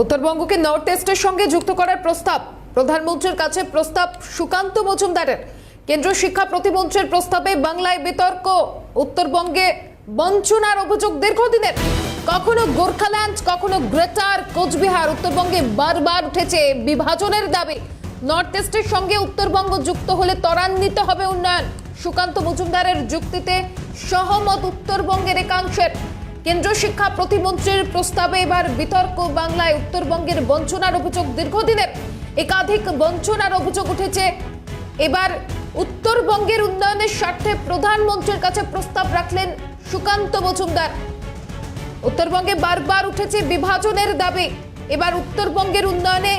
উত্তরবঙ্গকে north ইস্টের সঙ্গে যুক্ত করার প্রস্তাব। প্রধানমন্ত্রীর কাছে প্রস্তাব সুকান্ত মজুমদারের। কেন্দ্র শিক্ষা প্রতিমন্ত্রীর প্রস্তাবে বাংলায় বিতর্ক। উত্তরবঙ্গে বঞ্চনার অভিযোগ দীর্ঘদিনের। কখনো গোর্খাল্যান্ড, কখনো গ্রেটার কোচবিহার। উত্তরবঙ্গে বারবার উঠেছে বিভাজনের দাবি। নর্থ ইস্টের সঙ্গে উত্তরবঙ্গ যুক্ত হলে ত্বরান্বিত হবে উন্নয়ন। সুকান্ত মজুমদারের যুক্তিতে সহমত উত্তরবঙ্গের একাংশের। কেন্দ্র শিক্ষা প্রতিমন্ত্রীর প্রস্তাবে এবার বিতর্ক বাংলায় উত্তরবঙ্গের বঞ্চনার অভিযোগ দীর্ঘদিনের। একাধিক বঞ্চনার অভিযোগ উঠেছে। এবার উত্তরবঙ্গের উন্নয়নের স্বার্থে প্রধানমন্ত্রীর কাছে প্রস্তাব রাখলেন সুকান্ত মজুমদার। উত্তরবঙ্গে বারবার উঠেছে বিভাজনের দাবি। এবার উত্তরবঙ্গের উন্নয়নে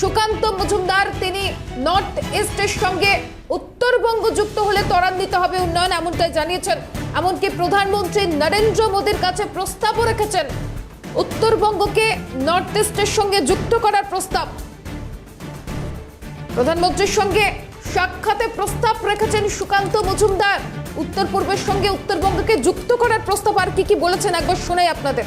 সুকান্ত মজুমদার, তিনি নর্থ ইস্টের সঙ্গে উত্তরবঙ্গ যুক্ত হলে ত্বরান্বিত হবে উন্নয়ন, এমনটাই জানিয়েছেন। এমনকি প্রধানমন্ত্রী নরেন্দ্র মোদীর কাছে প্রস্তাবও রেখেছেন। উত্তরবঙ্গকে নর্থ ইস্টের সঙ্গে যুক্ত করার প্রস্তাব। প্রধানমন্ত্রীর সঙ্গে সাক্ষাতে প্রস্তাব রেখেছেন সুকান্ত মজুমদার। উত্তর পূর্বের সঙ্গে উত্তরবঙ্গকে যুক্ত করার প্রস্তাব আর কি কি বলেছেন একবার শোনাই আপনাদের।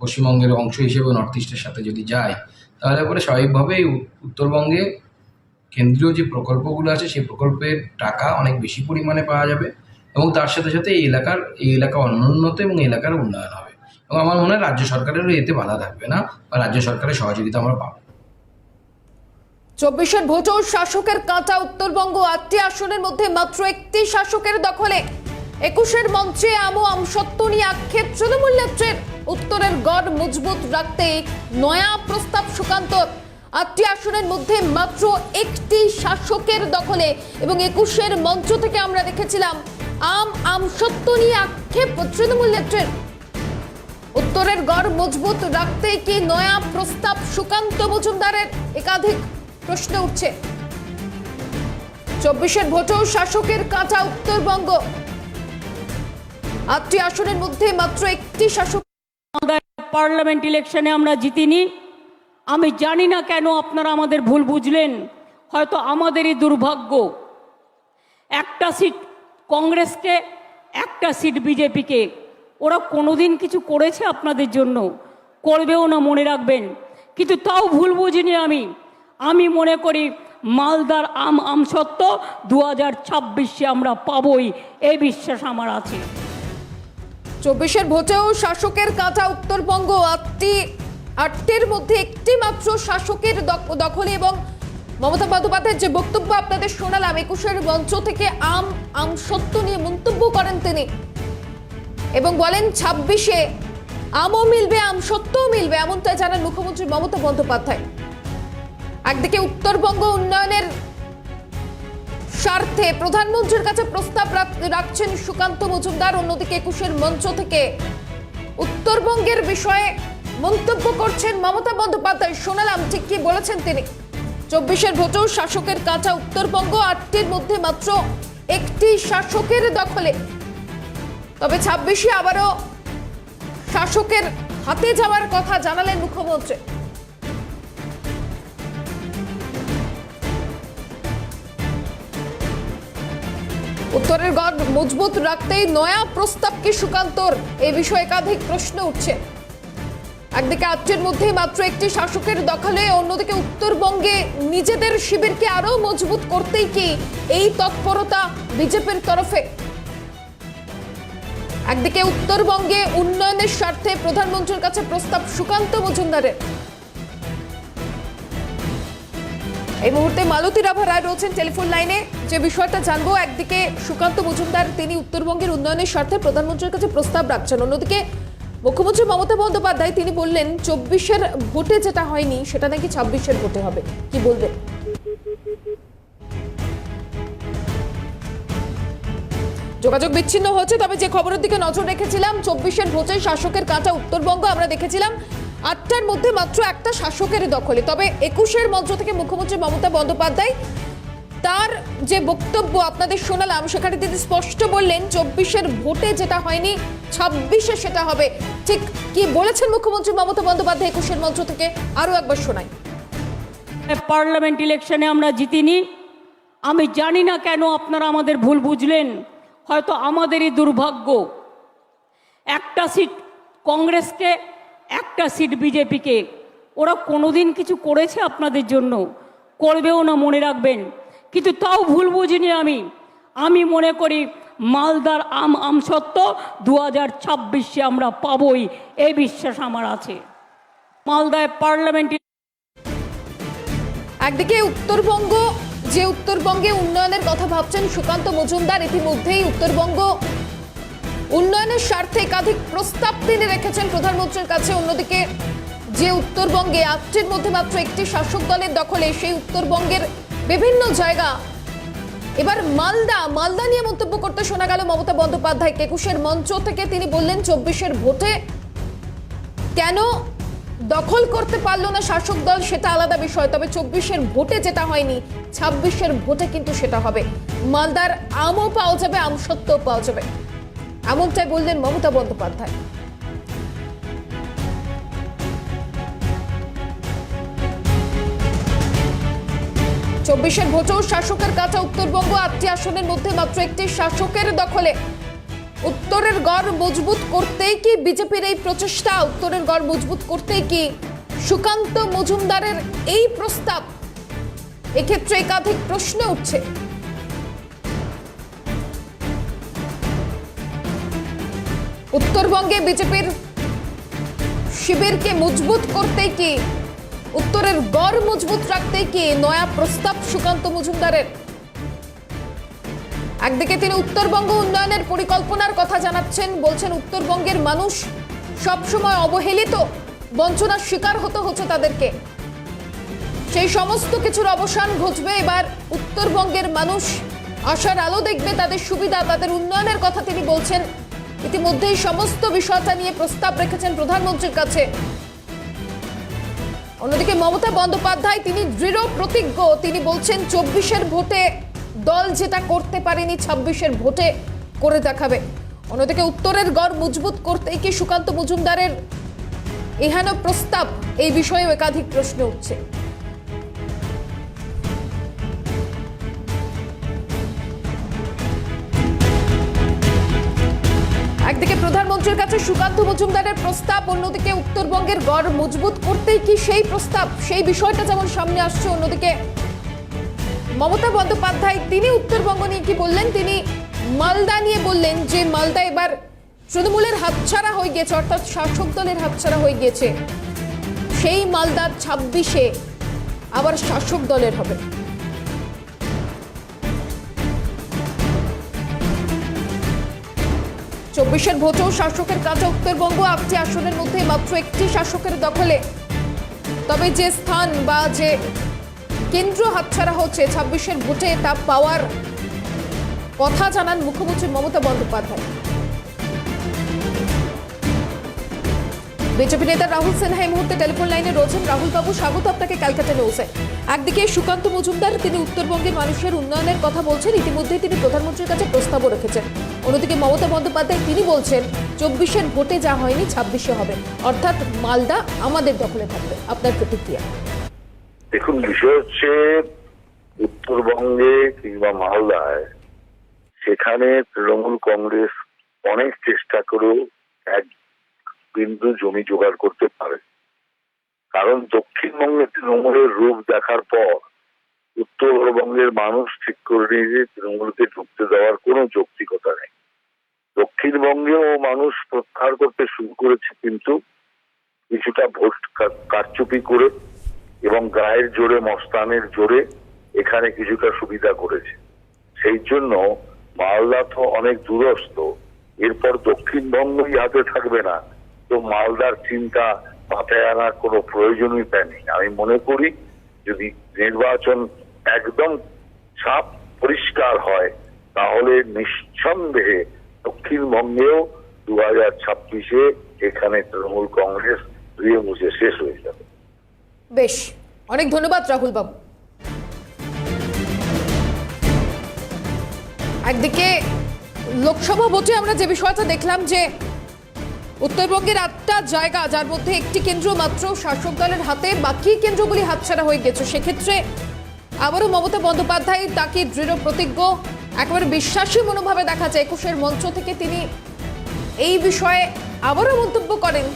পশ্চিমবঙ্গের অংশ হিসেবে নর্থ ইস্টের সাথে যদি যায়, তাহলে পরে স্বাভাবিকভাবেই উত্তরবঙ্গে কেন্দ্রীয় যে প্রকল্পগুলো আছে, সেই প্রকল্পের টাকা অনেক বেশি পরিমাণে পাওয়া যাবে এবং তার সাথে সাথে এই এলাকার, এই এলাকা অনুন্নত এবং এলাকার উন্নয়ন হবে। এবং আমার মনে হয় রাজ্য সরকারেরও এতে বাধা থাকবে না বা রাজ্য সরকারের সহযোগিতা আমরা পাবো। চব্বিশের ভোটও শাসকের কাঁটা উত্তরবঙ্গ আটটি আসনের মধ্যে মাত্র একটি শাসকের দখলে। একুশের মঞ্চে আমো আমসত্ব নিয়ে আক্ষেপ, তৃণমূল নেত্রের উত্তরের গড় মজবুত রাখতে নয়া প্রস্তাব সুকান্ত। আটটি আসনের মধ্যে মাত্র একটি শাসকের দখলে এবং একুশের মঞ্চ থেকে আমরা দেখেছিলাম, আম আমসত্ব নিয়ে আক্ষেপ তৃণমূল নেত্রের। উত্তরের গড় মজবুত রাখতে কি নয়া প্রস্তাব সুকান্ত মজুমদারের? একাধিক প্রশ্ন উঠছে। চব্বিশের ভোটেও শাসকের কাঁচা উত্তরবঙ্গ। আটটি আসনের মধ্যে মাত্র একটি শাসক পার্লামেন্ট ইলেকশনে আমরা জিতিনি। আমি জানি না কেন আপনারা আমাদের ভুল বুঝলেন। হয়তো আমাদেরই দুর্ভাগ্য। একটা সিট কংগ্রেসকে, একটা সিট বিজেপিকে। ওরা কোনোদিন কিছু করেছে আপনাদের জন্য? করবেও না মনে রাখবেন। কিন্তু তাও ভুল বুঝিনি আমি। আমি মনে করি মালদার আম আম সত্য দু হাজার ছাব্বিশে আমরা পাবই। এই বিশ্বাস আমার আছে। চব্বিশের ভোটেও শাসকের কাঁচা উত্তরবঙ্গ আটটি, আটটির মধ্যে একটি মাত্র শাসকের দখ- দখলে এবং মমতা বন্দ্যোপাধ্যায়ের যে বক্তব্য আপনাদের শোনালাম, একুশের মঞ্চ থেকে আম আম সত্য নিয়ে মন্তব্য করেন তিনি এবং বলেন ছাব্বিশে আমও মিলবে, আম সত্যও মিলবে, এমনটাই জানান মুখ্যমন্ত্রী মমতা বন্দ্যোপাধ্যায়। একদিকে উত্তরবঙ্গ উন্নয়নের স্বার্থে প্রধানমন্ত্রীর কাছে প্রস্তাব রাখ- রাখছেন সুকান্ত মজুমদার। অন্যদিকে একুশের মঞ্চ থেকে উত্তরবঙ্গের বিষয়ে মন্তব্য করছেন মমতা বন্দ্যোপাধ্যায়। শোনালাম ঠিক কি বলেছেন তিনি। চব্বিশের ভোটেও শাসকের কাঁচা উত্তরবঙ্গ, আটটির মধ্যে মাত্র একটি শাসকের দখলে। তবে ছাব্বিশে আবারও শাসকের হাতে যাওয়ার কথা জানালেন মুখ্যমন্ত্রী। উত্তরের গড় মজবুত রাখতেই নয়া প্রস্তাব কি সুকান্তর? এই বিষয়ে একাধিক প্রশ্ন উঠছে। একদিকে আটটির মধ্যে মাত্র একটি শাসকের দখলে, অন্যদিকে উত্তরবঙ্গে নিজেদের শিবিরকে আরও মজবুত করতেই কি এই তৎপরতা বিজেপির তরফে? একদিকে উত্তরবঙ্গে উন্নয়নের স্বার্থে প্রধানমন্ত্রীর কাছে প্রস্তাব সুকান্ত মজুমদারের। এই মুহূর্তে মালতী রাভা রায় রয়েছেন টেলিফোন লাইনে। যে বিষয়টা জানব, একদিকে সুকান্ত মজুমদার, তিনি উত্তরবঙ্গের উন্নয়নের স্বার্থে প্রধানমন্ত্রীর কাছে প্রস্তাব রাখছেন। অন্যদিকে মুখ্যমন্ত্রী মমতা বন্দ্যোপাধ্যায়, তিনি বললেন, চব্বিশের ভোটে যেটা হয়নি, সেটা নাকি ছাব্বিশের ভোটে হবে। কি বলবেন? যোগাযোগ বিচ্ছিন্ন হয়েছে তবে যে খবরের দিকে নজর রেখেছিলাম, চব্বিশের ভোটে শাসকের কাঁচা উত্তরবঙ্গ, আমরা দেখেছিলাম আটটার মধ্যে মাত্র একটা শাসকের দখলে। তবে একুশের মঞ্চ থেকে মুখ্যমন্ত্রী মমতা বন্দ্যোপাধ্যায় তার যে বক্তব্য আপনাদের শোনালাম, সেখানে তিনি স্পষ্ট বললেন, চব্বিশের ভোটে যেটা হয়নি, ছাব্বিশে সেটা হবে। ঠিক কি বলেছেন মুখ্যমন্ত্রী মমতা বন্দ্যোপাধ্যায় একুশের মঞ্চ থেকে? আরও একবার শোনাই। পার্লামেন্ট ইলেকশনে আমরা জিতিনি। আমি জানি না কেন আপনারা আমাদের ভুল বুঝলেন। হয়তো আমাদেরই দুর্ভাগ্য। একটা সিট কংগ্রেসকে একটা সিট বিজেপিকে ওরা কোনোদিন কিছু করেছে আপনাদের জন্য? করবেও না মনে রাখবেন। কিন্তু তাও ভুল বুঝিনি আমি। আমি মনে করি মালদার আম আম সত্য দু হাজার ছাব্বিশে আমরা পাবই। এই বিশ্বাস আমার আছে। মালদায় পার্লামেন্ট একদিকে উত্তরবঙ্গ, যে উত্তরবঙ্গে উন্নয়নের কথা ভাবছেন সুকান্ত মজুমদার, ইতিমধ্যেই উত্তরবঙ্গ উন্নয়নের স্বার্থে একাধিক প্রস্তাব তিনি রেখেছেন প্রধানমন্ত্রীর কাছে। অন্যদিকে যে উত্তরবঙ্গে আটটির মধ্যে মাত্র একটি শাসক দলের দখলে, সেই উত্তরবঙ্গের বিভিন্ন জায়গা। এবার মালদা মালদা নিয়ে মন্তব্য করতে শোনা গেল মমতা বন্দ্যোপাধ্যায় একুশের মঞ্চ থেকে তিনি বললেন, চব্বিশের ভোটে কেন দখল করতে পারল না শাসক দল, সেটা আলাদা বিষয়। তবে চব্বিশের ভোটে যেটা হয়নি, ছাব্বিশের ভোটে কিন্তু সেটা হবে। মালদার আমও পাওয়া যাবে আম সত্যও পাওয়া যাবে। এমনটাই বললেন মমতা বন্দ্যোপাধ্যায়। চব্বিশের ভোটেও শাসকের কাছে উত্তরবঙ্গ আটটি আসনের মধ্যে মাত্র একটি শাসকের দখলে। উত্তরের গড় মজবুত করতেই কি বিজেপির এই প্রচেষ্টা? উত্তরের গড় মজবুত করতেই কি সুকান্ত মজুমদারের এই প্রস্তাব? এক্ষেত্রে একাধিক প্রশ্ন উঠছে। উত্তরবঙ্গে বিজেপির শিবিরকে মজবুত করতেই কি, উত্তরের গড় মজবুত রাখতেই কি নয়া প্রস্তাব সুকান্ত মজুমদারের? একদিকে তিনি উত্তরবঙ্গ উন্নয়নের পরিকল্পনার কথা জানাচ্ছেন, বলছেন উত্তরবঙ্গের মানুষ সবসময় অবহেলিত, বঞ্চনার শিকার হতে হচ্ছে তাদেরকে। সেই সমস্ত কিছুর অবসান ঘটবে এবার উত্তরবঙ্গের মানুষ আশার আলো দেখবে, তাদের সুবিধা, তাদের উন্নয়নের কথা তিনি বলছেন। ইতিমধ্যেই সমস্ত বিষয়টা নিয়ে প্রস্তাব রেখেছেন প্রধানমন্ত্রীর কাছে। অন্যদিকে মমতা বন্দ্যোপাধ্যায়, তিনি দৃঢ় প্রতিজ্ঞ। তিনি বলছেন, চব্বিশের ভোটে দল যেটা করতে পারেনি, ছাব্বিশের ভোটে করে দেখাবে। অন্যদিকে উত্তরের গড় মজবুত করতে কি সুকান্ত মজুমদারের এহেন প্রস্তাব, এই বিষয়েও একাধিক প্রশ্ন উঠছে। একদিকে প্রধানমন্ত্রীর কাছে সুকান্ত মজুমদারের প্রস্তাব, অন্যদিকে উত্তরবঙ্গের গড় মজবুত করতেই কি সেই প্রস্তাব? সেই বিষয়টা যেমন সামনে আসছে, অন্যদিকে মমতা বন্দ্যোপাধ্যায়, তিনি উত্তরবঙ্গ নিয়ে কি বললেন? তিনি মালদা নিয়ে বললেন যে, মালদা এবার তৃণমূলের হাতছাড়া হয়ে গেছে, অর্থাৎ শাসক দলের হাতছাড়া হয়ে গিয়েছে সেই মালদার ছাব্বিশে আবার শাসক দলের হবে। চব্বিশের ভোটেও শাসকের কাছে উত্তরবঙ্গ আটটি আসনের মধ্যে মাত্র একটি শাসকের দখলে। তবে যে স্থান বা যে কেন্দ্র হাতছাড়া হচ্ছে ছাব্বিশের ভোটে তা পাওয়ার কথা জানান মুখ্যমন্ত্রী মমতা বন্দ্যোপাধ্যায়। বিজেপি নেতা রাহুল সিনহা এই মুহূর্তে টেলিফোন লাইনে রয়েছেন। রাহুল বাবু, স্বাগত আপনাকে ক্যালকাটা নিউজে একদিকে সুকান্ত মজুমদার, তিনি উত্তরবঙ্গের মানুষের উন্নয়নের কথা বলছেন, ইতিমধ্যেই তিনি প্রধানমন্ত্রীর কাছে প্রস্তাবও রেখেছেন। অন্যদিকে মমতা বন্দ্যোপাধ্যায়, তিনি বলছেন, চব্বিশের ভোটে যা হয়নি, ছাব্বিশে হবে। অর্থাৎ মালদা আমাদের দখলে থাকবে। আপনার প্রতিক্রিয়া? দেখুন, বিষয় হচ্ছে উত্তরবঙ্গে কিংবা মালদায় সেখানে তৃণমূল কংগ্রেস অনেক চেষ্টা করেও এক বিন্দু জমি জোগাড় করতে পারে। কারণ দক্ষিণবঙ্গে তৃণমূলের রূপ দেখার পর উত্তরবঙ্গের মানুষ ঠিক করে নিয়ে যে তৃণমূলকে ঢুকতে দেওয়ার কোনো যৌক্তিকতা নেই। দক্ষিণবঙ্গেও মানুষ প্রত্যাহার করতে শুরু করেছে কিন্তু কিছুটা ভোট কারচুপি করে এবং গায়ের জোরে, মস্তানের জোরে এখানে কিছুটা সুবিধা করেছে। সেই জন্য মালদা তো অনেক দূরস্থ এরপর দক্ষিণবঙ্গই হাতে থাকবে না। তো মালদার চিন্তা মাথায় আনার কোনো প্রয়োজনীয়তা নেই আমি মনে করি যদি নির্বাচন একদম ছাপ পরিষ্কার হয়, তাহলে নিঃসন্দেহে দক্ষিণবঙ্গেও দু হাজার ছাব্বিশে এখানে তৃণমূল কংগ্রেস ধুয়ে মুছে শেষ হয়ে যাবে। বেশ, অনেক ধন্যবাদ রাহুল বাবু একদিকে লোকসভা ভোটে আমরা যে বিষয়টা দেখলাম যে উত্তরবঙ্গের আটটা জায়গা, যার মধ্যে একটি কেন্দ্র মাত্র শাসক দলের হাতে, বাকি কেন্দ্রগুলি হাতছাড়া হয়ে গেছে। সেক্ষেত্রে আবারও মমতা বন্দ্যোপাধ্যায় তাকে দৃঢ় প্রতিজ্ঞ, একেবারে বিশ্বাসী মনোভাবে দেখা যায়। একুশের মঞ্চ থেকে তিনি এই বিষয়ে আবারও মন্তব্য করেন,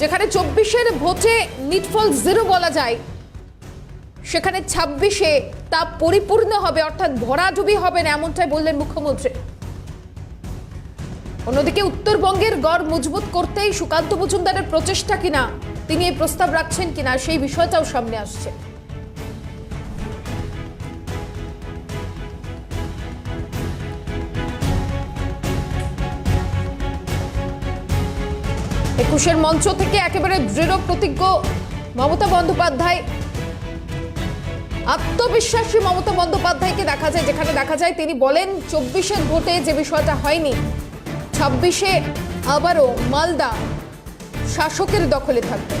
যেখানে চব্বিশের ভোটে নিটফল জিরো বলা যায়। সেখানে ছাব্বিশে তা পরিপূর্ণ হবে, অর্থাৎ ভরাডুবি হবে না, এমনটাই বললেন মুখ্যমন্ত্রী। অন্যদিকে উত্তরবঙ্গের গড় মজবুত করতেই সুকান্ত মজুমদারের প্রচেষ্টা কিনা, তিনি এই প্রস্তাব রাখছেন কিনা, সেই বিষয়টাও সামনে আসছে। একুশের মঞ্চ থেকে একেবারে দৃঢ় প্রতিজ্ঞ মমতা বন্দ্যোপাধ্যায়। আত্মবিশ্বাসী মমতা বন্দ্যোপাধ্যায়কে দেখা যায়, যেখানে দেখা যায় তিনি বলেন, চব্বিশের ভোটে যে বিষয়টা হয়নি ছাব্বিশে আবারও মালদা শাসকের দখলে থাকবে।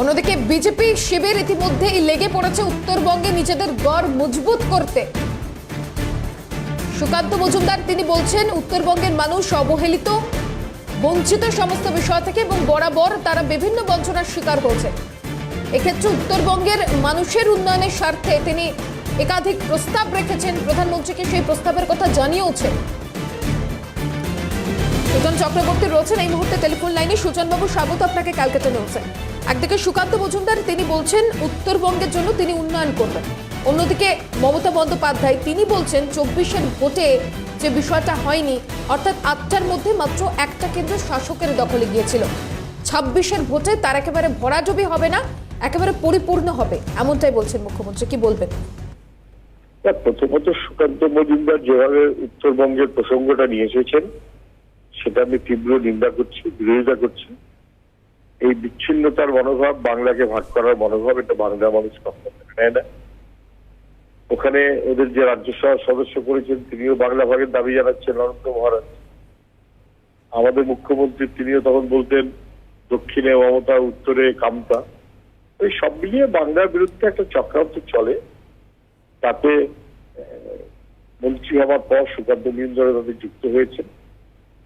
অন্যদিকে বিজেপি শিবির ইতিমধ্যেই লেগে পড়েছে উত্তরবঙ্গে নিজেদের গড় মজবুত করতে। সুকান্ত মজুমদার, তিনি বলছেন, উত্তরবঙ্গের মানুষ অবহেলিত, বঞ্চিত সমস্ত বিষয় থেকে এবং বরাবর তারা বিভিন্ন বঞ্চনার শিকার হয়েছে। এক্ষেত্রে উত্তরবঙ্গের মানুষের উন্নয়নের স্বার্থে তিনি একাধিক প্রস্তাব রেখেছেন প্রধানমন্ত্রীকে, সেই প্রস্তাবের কথা জানিয়েওছেন সুজন চক্রবর্তী রয়েছেন এই মুহূর্তে টেলিফোন লাইনে। সুজনবাবু, স্বাগত আপনাকে ক্যালকাটা নিউজে। একদিকে সুকান্ত মজুমদার, তিনি বলছেন, উত্তরবঙ্গের জন্য তিনি উন্নয়ন করবেন। অন্যদিকে মমতা বন্দ্যোপাধ্যায়, তিনি বলছেন, চব্বিশের ভোটে যে বিষয়টা হয়নি, অর্থাৎ আটটার মধ্যে মাত্র একটা কেন্দ্র শাসকের দখলে গিয়েছিল। ছাব্বিশের ভোটে তার একেবারে ভরাডুবি হবে না, একেবারে পরিপূর্ণ হবে, এমনটাই বলছেন মুখ্যমন্ত্রী। কি বলবেন? প্রথমত সুকান্ত মজুমদার যেভাবে উত্তরবঙ্গের প্রসঙ্গটা নিয়ে এসেছেন, সেটা আমি তীব্র নিন্দা করছি, বিরোধিতা করছি। এই বিচ্ছিন্নতার মনোভাব, বাংলাকে ভাগ করার মনোভাব, এটা বাংলা মানুষ কখনো না। ওখানে ওদের যে রাজ্যসভার সদস্য করেছেন, তিনিও বাংলা ভাগের দাবি জানাচ্ছেন, অনন্ত মহারাজ। আমাদের মুখ্যমন্ত্রী তিনিও তখন বলতেন, দক্ষিণে মমতা, উত্তরে কামতা। এই সব মিলিয়ে বাংলার বিরুদ্ধে একটা চক্রান্ত চলে। তাতে মন্ত্রী হওয়ার পর সুকান্ত মজুমদার তাদের যুক্ত হয়েছেন।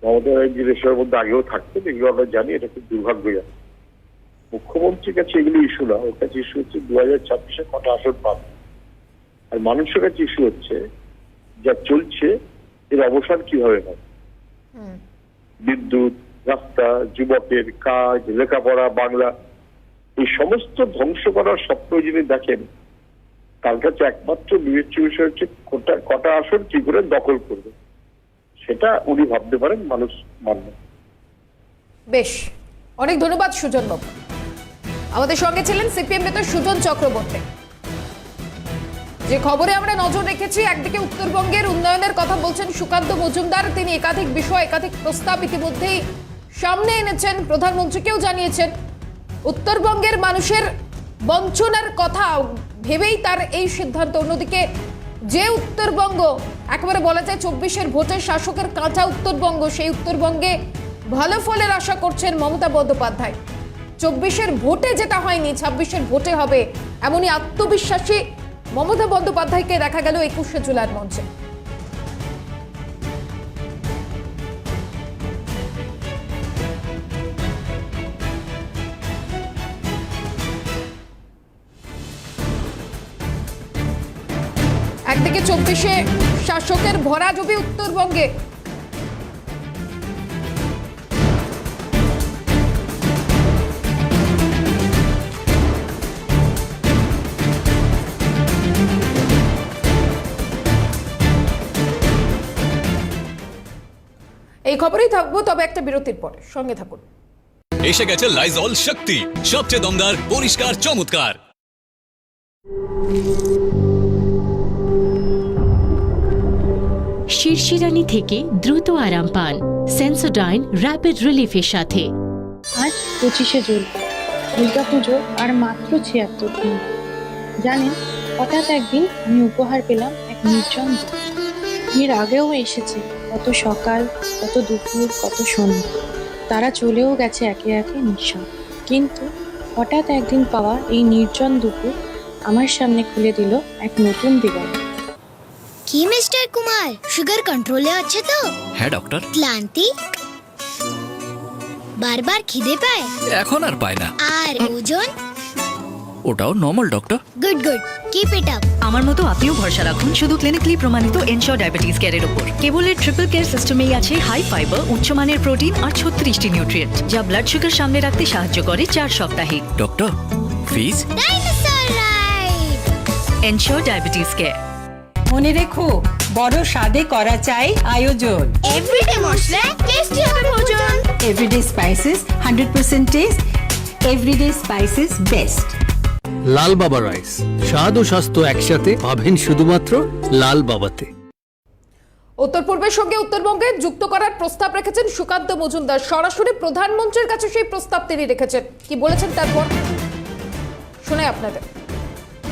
মমতা ব্যানার্জি দেশের মধ্যে আগেও থাকতেন এগুলো আমরা জানি এটা খুব দুর্ভাগ্যজনক। মুখ্যমন্ত্রীর কাছে এগুলো ইস্যু না ওর কাছে ইস্যু হচ্ছে দু হাজার ছাব্বিশে কটা আসন পাবে। আর মানুষের কাছে ইস্যু হচ্ছে যা চলছে এর অবসান কীভাবে হবে? বিদ্যুৎ রাস্তা যুবকের কাজ লেখাপড়া বাংলা এই সমস্ত ধ্বংস করার স্বপ্ন যিনি দেখেন তার কাছে একমাত্র বিবেচ্য বিষয় হচ্ছে কটা কটা আসন কি করে দখল করবে? সেটা উনি ভাবতে পারেন, মানুষ মানবে। বেশ, অনেক ধন্যবাদ সুজন বাবু। আমাদের সঙ্গে ছিলেন সিপিএম নেতা সুজন চক্রবর্তী। যে খবরে আমরা নজর রেখেছি, একদিকে উত্তরবঙ্গের উন্নয়নের কথা বলছেন সুকান্ত মজুমদার, তিনি একাধিক বিষয়, একাধিক প্রস্তাব ইতিমধ্যেই সামনে এনেছেন, প্রধানমন্ত্রীকেও জানিয়েছেন। উত্তরবঙ্গের মানুষের বঞ্চনার কথা ভেবেই তার এই সিদ্ধান্ত। অন্যদিকে যে উত্তরবঙ্গ, একবারে বলা যায় চব্বিশের ভোটের শাসকের কাঁচা উত্তরবঙ্গ, সেই উত্তরবঙ্গে ভালো ফলের আশা করছেন মমতা বন্দ্যোপাধ্যায়। চব্বিশের ভোটে যেটা হয়নি, ছাব্বিশের ভোটে হবে, এমনই আত্মবিশ্বাসী মমতা বন্দ্যোপাধ্যায়কে দেখা গেল একুশে জুলাইয়ের মঞ্চে। চব্বিশে শাসকের ভরাডুবি উত্তরবঙ্গে। এই খবরেই থাকব, তবে একটা বিরতির পরে। সঙ্গে থাকুন। এসে গেছে লাইজল শক্তি, সবচেয়ে দমদার, পরিষ্কার, চমৎকার। শিরশিরানি থেকে দ্রুত আরাম পান সেন্সোডাইন র্যাপিড রিলিফের সাথে। আজ পঁচিশে জুন, দুর্গাপুজো আর মাত্র ছিয়াত্তর দিন। জানেন, হঠাৎ একদিন আমি উপহার পেলাম এক নির্জন। এর আগেও এসেছে, কত সকাল, কত দুপুর, কত সন্ধ্যা। তারা চলেও গেছে একে একে নিঃসব কিন্তু হঠাৎ একদিন পাওয়া এই নির্জন দুপুর আমার সামনে খুলে দিল এক নতুন দিগন্ত। কি মিস্টার কুমার সুগার কন্ট্রোলে আছে তো? হ্যাঁ ডক্টর ক্লান্তি? বারবার খিদে পায়? এখন আর পায় না। আর ওজন? ওটাও normal doctor good good keep it up আমার মতো আপনিও ভরসা রাখুন শুধু ক্লিনিক্যালি প্রমাণিত এনশোর ডায়াবেটিস কেয়ারের উপর। কেবলের ট্রিপল কেয়ার সিস্টেমেই আছে হাই ফাইবার উচ্চমানের প্রোটিন আর ছত্রিশটি নিউট্রিয়েন্ট যা ব্লাড সুগার সামনে রাখতে সাহায্য করে চার সপ্তাহে। ডক্টর ফিজ এনশোর ডায়াবেটিস কেয়ার মনে রেখো বড় স্বাদে করা চাই আয়োজন। এভরিডে মশলা টেস্টি হবে ভোজন। Everyday spices hundred percent taste everyday spices best Lal Baba rice স্বাদ ও স্বাস্থ্য একসাথে পাবেন শুধুমাত্র লাল বাবাতে। উত্তর পূর্বের সঙ্গে উত্তরবঙ্গে যুক্ত করার প্রস্তাব রেখেছেন সুকান্ত মজুমদার। সরাসরি প্রধানমন্ত্রীর কাছে সেই প্রস্তাব তিনি রেখেছেন। কি বলেছেন তারপর? শুনে আপনাদের।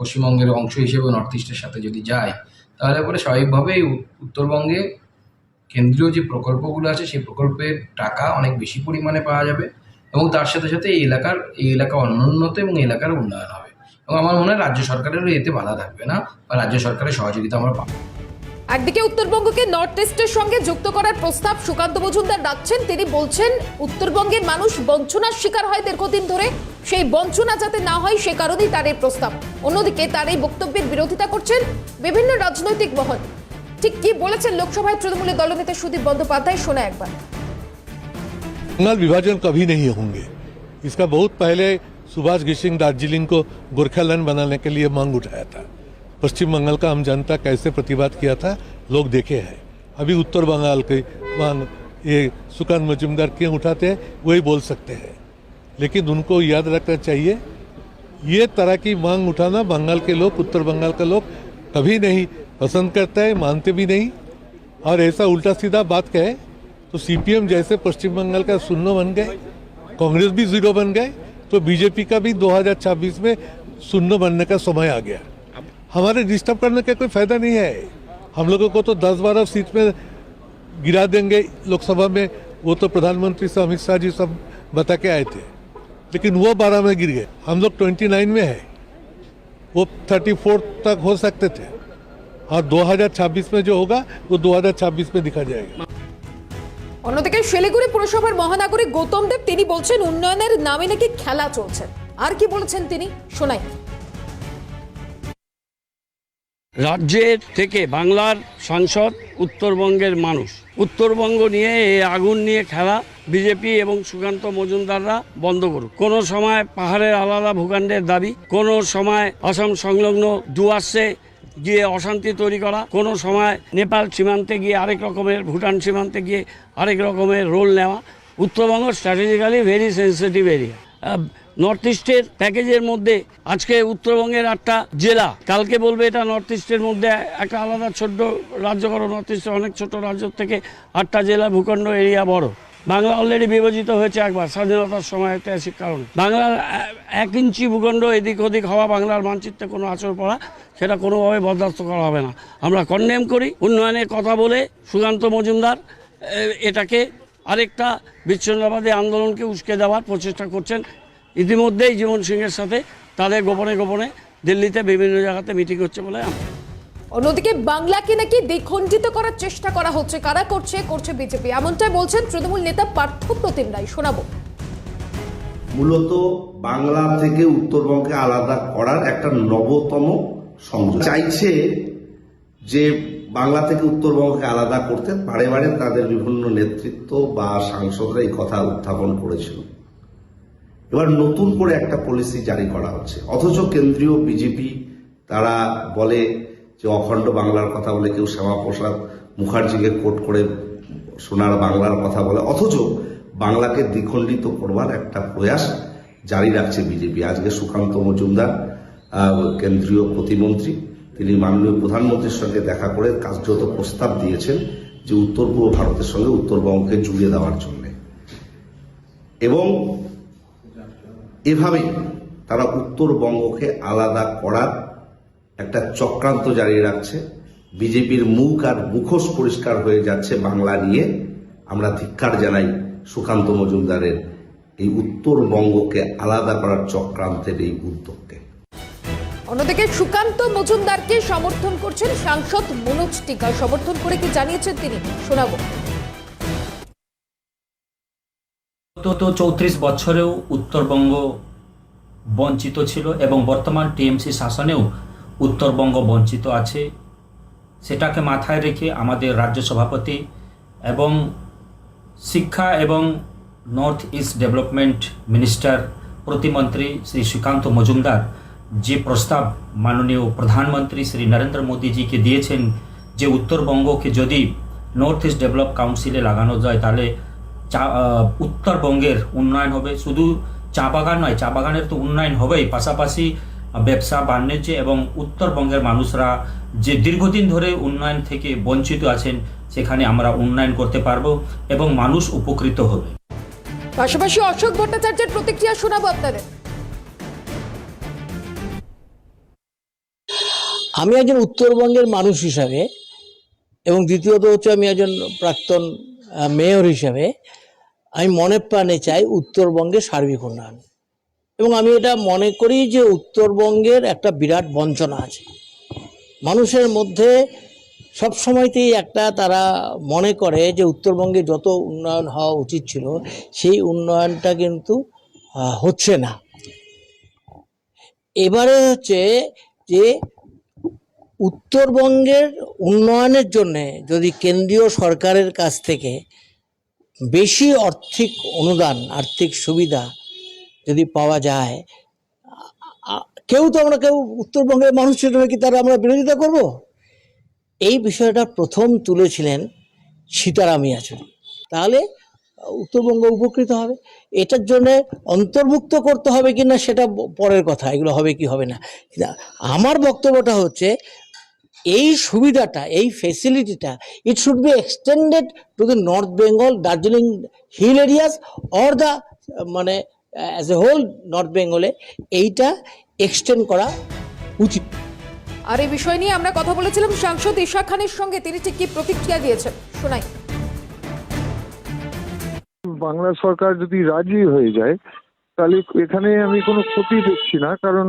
পশ্চিমবঙ্গের অংশ হিসেবে নর্থ ইস্টের সাথে যদি যায়, তাহলে পরে স্বাভাবিকভাবেই উত্তরবঙ্গে কেন্দ্রীয় যে প্রকল্পগুলো আছে, সেই প্রকল্পের টাকা অনেক বেশি পরিমাণে পাওয়া যাবে এবং তার সাথে সাথে এই এলাকার, এই এলাকা অনুন্নত এবং এলাকার উন্নয়ন হবে। এবং আমার মনে হয় রাজ্য সরকারেরও এতে বাধা থাকবে না বা রাজ্য সরকারের সহযোগিতা আমরা পাবো। একদিকে উত্তরবঙ্গকে নর্থ ইস্টের সঙ্গে যুক্ত করার প্রস্তাব সুকান্ত মজুমদার রাখছেন তিনি বলছেন উত্তরবঙ্গের মানুষ বঞ্চনার শিকার হয় দীর্ঘদিন ধরে সেই বঞ্চনা যাতে না হয় সে কারণেই তার এই প্রস্তাব অন্যদিকে তার এই বক্তব্যের বিরোধিতা করছেন বিভিন্ন রাজনৈতিক মহল ঠিক কি বলেছেন লোকসভায় তৃণমূলের দলনেতা সুদীপ বন্দ্যোপাধ্যায় শোনা একবার बंगाल विभाजन कभी नहीं होंगे इसका बहुत पहले सुभाष घिसिंग दार्जिलिंग को गोरखालैंड बनाने के लिए मांग उठाया था पश्चिम बंगाल का हम जनता कैसे प्रतिवाद किया था, लोग देखे हैं। अभी उत्तर बंगाल की मांग ये सुकान मजुमदार क्यों उठाते हैं, वही बोल सकते हैं। लेकिन उनको याद रखना चाहिए, ये तरह की मांग उठाना बंगाल के लोग, उत्तर बंगाल के लोग कभी नहीं पसंद करते हैं, मानते भी नहीं। और ऐसा उल्टा सीधा बात कहे तो सीपीएम जैसे पश्चिम बंगाल का शून्य बन गए, कांग्रेस भी ज़ीरो बन गए तो बीजेपी का भी 2026 में शून्य बनने का समय आ गया। हमारे डिस्टर्ब करने का कोई फायदा नहीं है हम लोगों को तो 10-12 सीट में गिरा देंगे लोकसभा में वो तो प्रधानमंत्री से अमित शाह जी सब बता के आए थे लेकिन वो बारह में गिर गए हम लोग 29 में है वो 34 तक हो सकते थे और 2026 में जो होगा वो 2026 में दिखा जाएगा অন্যদিকে শিলিগুড়ি পুরসভার মহানাগরিক গৌতম দেব তিনি বলছেন উন্নয়নের নামে নাকি খেলা চলছে আর কি বলেছেন তিনি শোনাই রাজ্যের থেকে বাংলার সাংসদ উত্তরবঙ্গের মানুষ। উত্তরবঙ্গ নিয়ে এই আগুন নিয়ে খেলা বিজেপি এবং সুকান্ত মজুমদাররা বন্ধ করুক। কোনো সময় পাহাড়ের আলাদা ভূখণ্ডের দাবি, কোনো সময় আসাম সংলগ্ন ডুয়ার্সে গিয়ে অশান্তি তৈরি করা, কোনো সময় নেপাল সীমান্তে গিয়ে আরেক রকমের, ভুটান সীমান্তে গিয়ে আরেক রকমের রোল নেওয়া। Uttarbanga strategically very sensitive area north ইস্টের প্যাকেজের মধ্যে আজকে উত্তরবঙ্গের আটটা জেলা। কালকে বলবে এটা নর্থ ইস্টের মধ্যে একটা আলাদা ছোট্ট রাজ্য করো। নর্থ ইস্টের অনেক ছোট রাজ্য থেকে আটটা জেলা ভূখণ্ড এরিয়া বড়। বাংলা অলরেডি বিভাজিত হয়েছে একবার, স্বাধীনতার সময় ঐতিহাসিক কারণে। বাংলার এক ইঞ্চি ভূখণ্ড এদিক ওদিক হওয়া বাংলার মানচিত্রে কোনো আচর পড়া, সেটা কোনোভাবে বরদাস্ত করা হবে না। আমরা কন্ডেম করি, উন্নয়নের কথা বলে সুকান্ত মজুমদার এটাকে আরেকটা বিচ্ছিন্নতাবাদী আন্দোলনকে উস্কে দেওয়ার প্রচেষ্টা করছেন ইতিমধ্যেই জীবন সিংয়ের সাথে তাদের গোপনে গোপনে দিল্লিতে বিভিন্ন জায়গাতে মিটিং হচ্ছে বলে অন্যদিকে বাংলাকে নাকি দ্বিখণ্ডিত করার চেষ্টা করা হচ্ছে। কারা করছে করছে বিজেপি। এমনটাই বলছেন তৃণমূল নেতা পার্থ প্রতিম রায়। শোনাবো। মূলত বাংলা থেকে উত্তরবঙ্গকে আলাদা করার একটা নবতম সংযোগ চাইছে যে বাংলা থেকে উত্তরবঙ্গকে আলাদা করতে বারে বারে তাদের বিভিন্ন নেতৃত্ব বা সাংসদরা এই কথা উত্থাপন করেছিল। এবার নতুন করে একটা পলিসি জারি করা হচ্ছে। অথচ কেন্দ্রীয় বিজেপি তারা বলে যে অখণ্ড বাংলার কথা বলে, কেউ শ্যামাপ্রসাদ মুখার্জিকে কোট করে সোনার বাংলার কথা বলে। অথচ বাংলাকে দ্বিখণ্ডিত করবার একটা প্রয়াস জারি রাখছে বিজেপি আজকে সুকান্ত মজুমদার কেন্দ্রীয় প্রতিমন্ত্রী, তিনি মাননীয় প্রধানমন্ত্রীর সঙ্গে দেখা করে কার্যত প্রস্তাব দিয়েছেন যে উত্তর পূর্ব ভারতের সঙ্গে উত্তরবঙ্গকে জুড়ে দেওয়ার জন্য। এবং এভাবেই তারা উত্তরবঙ্গকে আলাদা করার একটা চক্রান্ত জারি রাখছে। বিজেপির মুখ আর মুখোশ পরিষ্কার হয়ে যাচ্ছে বাংলা নিয়ে। আমরা ধিক্কার জানাই সুকান্ত মজুমদারের এই উত্তরবঙ্গকে আলাদা করার চক্রান্তের এই উদ্যোগকে। অন্যদিকে সুকান্ত মজুমদারকে সমর্থন করছেন সাংসদ মনোজ টিকা সমর্থন করে কি জানিয়েছেন তিনি? শোনাবো। তো চৌত্রিশ বছরেও উত্তরবঙ্গ বঞ্চিত ছিল এবং বর্তমান টিএমসি শাসনেও উত্তরবঙ্গ বঞ্চিত আছে। সেটাকে মাথায় রেখে আমাদের রাজ্য সভাপতি এবং শিক্ষা এবং নর্থ ইস্ট ডেভেলপমেন্ট মিনিস্টার প্রতিমন্ত্রী শ্রী শ্রীকান্ত মজুমদার যে প্রস্তাব মাননীয় প্রধানমন্ত্রী শ্রী নরেন্দ্র মোদীজিকে দিয়েছেন যে উত্তরবঙ্গকে যদি নর্থ ইস্ট ডেভেলপ কাউন্সিলে লাগানো যায়, তাহলে চা উত্তরবঙ্গের উন্নয়ন হবে। শুধু চা বাগান নয় চা বাগানের তো উন্নয়ন হবেই। পাশাপাশি ব্যবসা বাণিজ্য এবং উত্তরবঙ্গের মানুষরা যে দীর্ঘদিন ধরে উন্নয়ন থেকে বঞ্চিত আছেন সেখানে আমরা উন্নয়ন করতে পারব এবং মানুষ উপকৃত হবে। পাশাপাশি অশোক ভট্টাচার্যের প্রতিক্রিয়া শোনাবো আপনাদের। আমি একজন উত্তরবঙ্গের মানুষ হিসাবে এবং দ্বিতীয়ত হচ্ছে আমি একজন প্রাক্তন আহ, মেয়র হিসাবে আমি মনে প্রাণে চাই উত্তরবঙ্গের সার্বিক উন্নয়ন। এবং আমি এটা মনে করি যে উত্তরবঙ্গের একটা বিরাট বঞ্চনা আছে। মানুষের মধ্যে সব সময়তেই একটা তারা মনে করে যে উত্তরবঙ্গে যত উন্নয়ন হওয়া উচিত ছিল, সেই উন্নয়নটা কিন্তু হচ্ছে না। এবারে হচ্ছে যে উত্তরবঙ্গের উন্নয়নের জন্যে যদি কেন্দ্রীয় সরকারের কাছ থেকে বেশি আর্থিক অনুদান, আর্থিক সুবিধা যদি পাওয়া যায় কেউ তো আমরা কেউ উত্তরবঙ্গের মানুষ হিসেবে কি তারা আমরা বিরোধিতা করব? এই বিষয়টা প্রথম তুলেছিলেন সীতারাম ইয়াচুরি। তাহলে উত্তরবঙ্গ উপকৃত হবে। এটার জন্য অন্তর্ভুক্ত করতে হবে কি না সেটা পরের কথা। এগুলো হবে কি হবে না। আমার বক্তব্যটা হচ্ছে এই সুবিধাটা এই ফেসিলিটিটা it should be extended to the north Bengal Darjeeling hill areas or the মানে অ্যাজ এ হোল নর্থ বেঙ্গলে এইটা এক্সটেন্ড করা উচিত। আর এই বিষয় নিয়ে আমরা কথা বলেছিলাম সাংসদ ঈশা খানের সঙ্গে তিনি ঠিক কি প্রতিক্রিয়া দিয়েছেন? শোনাই। বাংলা সরকার যদি রাজি হয়ে যায় তাহলে এখানে আমি কোনো ক্ষতি দেখছি না কারণ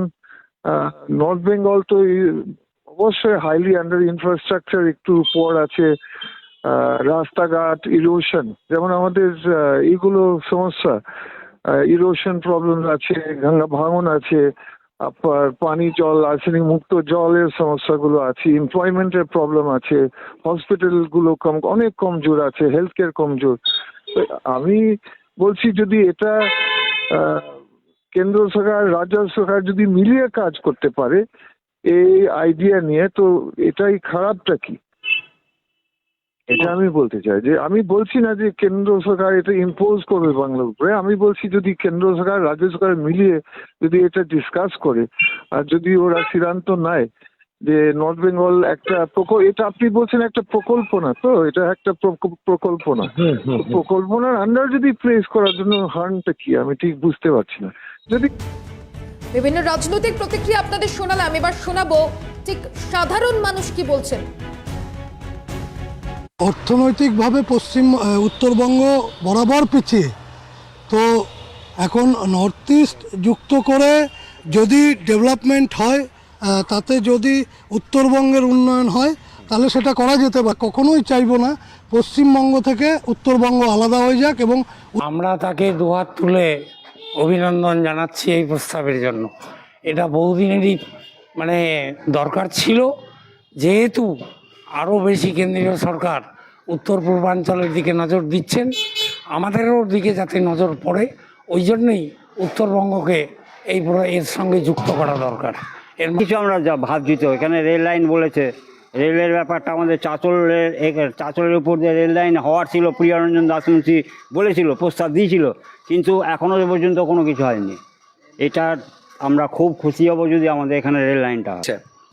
নর্থ বেঙ্গল তো এই- অবশ্যই হাইলি আন্ডার ইনফ্রাস্ট্রাকচার একটু পর আছে রাস্তাঘাট ইরোশন যেমন আমাদের এগুলো সমস্যা ইরোশন প্রবলেম আছে, গঙ্গা ভাঙন আছে আপনার পানি জল, আর্সেনিক মুক্ত জলের সমস্যাগুলো আছে এমপ্লয়মেন্টের প্রবলেম আছে হসপিটালগুলো কম, অনেক কমজোর আছে হেলথ কেয়ার কমজোর আমি বলছি যদি এটা কেন্দ্র সরকার, রাজ্য সরকার যদি মিলিয়ে কাজ করতে পারে এই আইডিয়া নিয়ে তো এটাই খারাপটা কি? এটা আমি বলতে চাই যে আমি বলছি না যে কেন্দ্র সরকার এটা ইম্পোজ করবে বাংলার উপরে। আমি বলছি যদি কেন্দ্র সরকার রাজ্য সরকার মিলিয়ে যদি এটা ডিসকাস করে আর যদি ওরা সিদ্ধান্ত নেয় যে নর্থ বেঙ্গল একটা প্রকল্প এটা আপনি বলছেন একটা প্রকল্প না তো? এটা একটা প্রক- প্রকল্প না। প্রকল্পনার আন্ডার যদি প্লেস করার জন্য হার্নটা কি? আমি ঠিক বুঝতে পারছি না। যদি বিভিন্ন রাজনৈতিক প্রতিক্রিয়া আপনাদের শোনালাম। এবার শোনাবো ঠিক সাধারণ মানুষ কি বলছেন? অর্থনৈতিকভাবে পশ্চিম উত্তরবঙ্গ বরাবর পিছিয়ে। তো এখন নর্থ ইস্ট যুক্ত করে যদি ডেভেলপমেন্ট হয় তাতে যদি উত্তরবঙ্গের উন্নয়ন হয় তাহলে সেটা করা যেতে পারে। কখনোই চাইব না। পশ্চিমবঙ্গ থেকে উত্তরবঙ্গ আলাদা হয়ে যাক এবং আমরা তাকে দুহাত তুলে অভিনন্দন জানাচ্ছি এই প্রস্তাবের জন্য। এটা বহুদিনেরই মানে দরকার ছিল। যেহেতু আরও বেশি কেন্দ্রীয় সরকার উত্তর পূর্বাঞ্চলের দিকে নজর দিচ্ছেন, আমাদেরও দিকে যাতে নজর পড়ে, ওই জন্যই উত্তরবঙ্গকে এই এর সঙ্গে যুক্ত করা দরকার। এর কিছু আমরা যা ভাবছি তো, এখানে রেল লাইন বলেছে রেলের ব্যাপারটা আমাদের চাঁচলের চাঁচলের উপর দিয়ে রেল লাইন হওয়ার ছিল, প্রিয়ারঞ্জন দাসমুন্সি বলেছিল, প্রস্তাব দিয়েছিল, কিন্তু এখনও পর্যন্ত কোনো কিছু হয়নি। এটা আমরা খুব খুশি হব যদি আমাদের এখানে রেল লাইনটা হয়।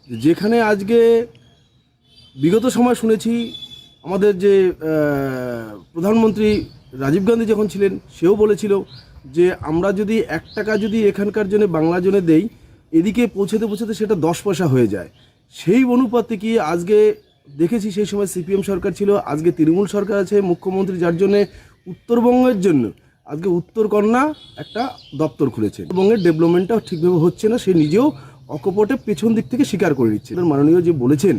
যেখানে আজকে বিগত সময় শুনেছি, আমাদের যে প্রধানমন্ত্রী রাজীব গান্ধী যখন ছিলেন, সেও বলেছিল যে, আমরা যদি এক টাকা যদি এখানকার জন্য বাংলা জন্য দেই, এদিকে পৌঁছাতে পৌঁছাতে সেটা দশ পয়সা হয়ে যায়। সেই অনুপাতে কি আজকে দেখেছি সেই সময় সিপিএম সরকার ছিল, আজকে তৃণমূল সরকার আছে মুখ্যমন্ত্রী, যার জন্যে উত্তরবঙ্গের জন্য আজকে উত্তরকন্যা একটা দপ্তর খুলেছে। উত্তরবঙ্গের ডেভেলপমেন্টটা ঠিকভাবে হচ্ছে না, সে নিজেও অকপটে পেছন দিক থেকে স্বীকার করে নিচ্ছে মাননীয় যে বলেছেন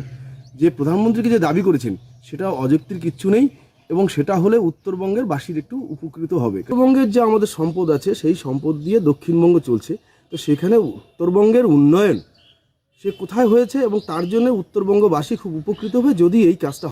যে প্রধানমন্ত্রীকে যে দাবি করেছেন, সেটা অযৌক্তির কিচ্ছু নেই এবং সেটা হলে উত্তরবঙ্গের বাসীর একটু উপকৃত হবে। উত্তরবঙ্গের যে আমাদের সম্পদ আছে, সেই সম্পদ দিয়ে দক্ষিণবঙ্গ চলছে। তো সেখানে উত্তরবঙ্গের উন্নয়ন সে কোথায় হয়েছে এবং তার জন্য উত্তরবঙ্গবাসী খুব উপকৃত হবে যদি এই কাজটা